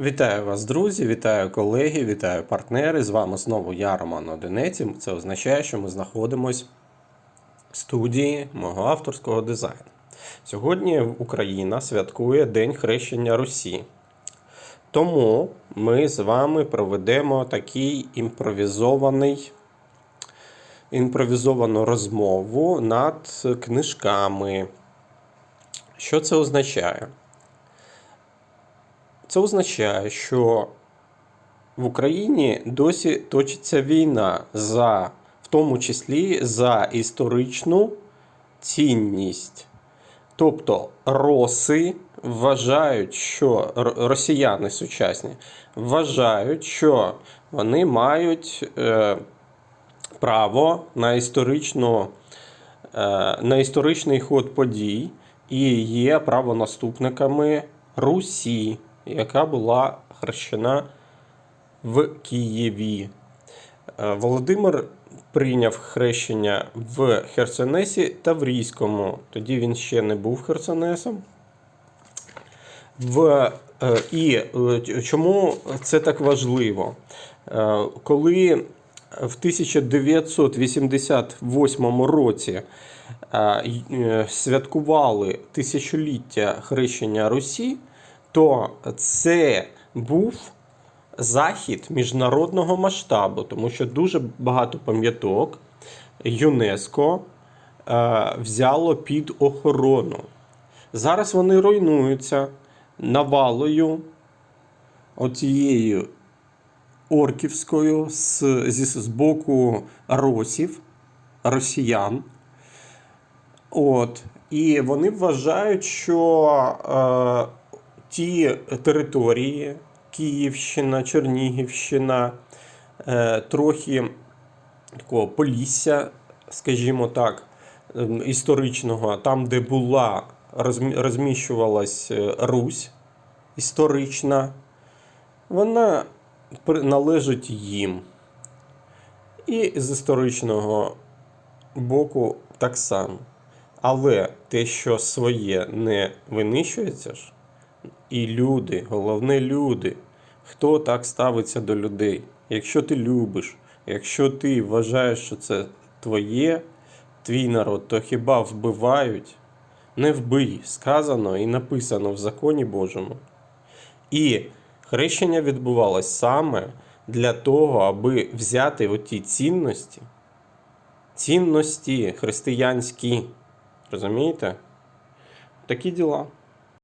Вітаю вас, друзі, вітаю колеги, вітаю партнери. З вами знову я, Роман Одинець. Це означає, що ми знаходимось в студії мого авторського дизайну. Сьогодні Україна святкує День хрещення Русі. Тому ми з вами проведемо такий імпровізований, імпровізовану розмову над книжками. Що це означає? Це означає, що в Україні досі точиться війна за, в тому числі за історичну цінність. Тобто роси вважають, що росіяни сучасні вважають, що вони мають е, право на історичну, е, на історичний ход подій і є правонаступниками Русі, яка була хрещена в Києві. Е, Володимир прийняв хрещення в Херсонесі та в Рійському. Тоді він ще не був Херсонесом. В, е, і е, чому це так важливо? Коли в 1988 році святкували тисячоліття хрещення Русі, то це був захід міжнародного масштабу, тому що дуже багато пам'яток ЮНЕСКО е, взяло під охорону. Зараз вони руйнуються навалою оцією орківською з, зі, з боку росів, росіян. От. І вони вважають, що е, ті території, Київщина, Чернігівщина, е, трохи такого Полісся, скажімо так, ем, історичного, там, де була, розміщувалась е, Русь історична, вона належить їм. І з історичного боку так само. Але те, що своє не винищується ж, і люди, головне люди, хто так ставиться до людей. Якщо ти любиш, якщо ти вважаєш, що це твоє, твій народ, то хіба вбивають? Не вбий, сказано і написано в законі Божому. І хрещення відбувалось саме для того, аби взяти оті цінності, цінності християнські. Розумієте? Такі діла.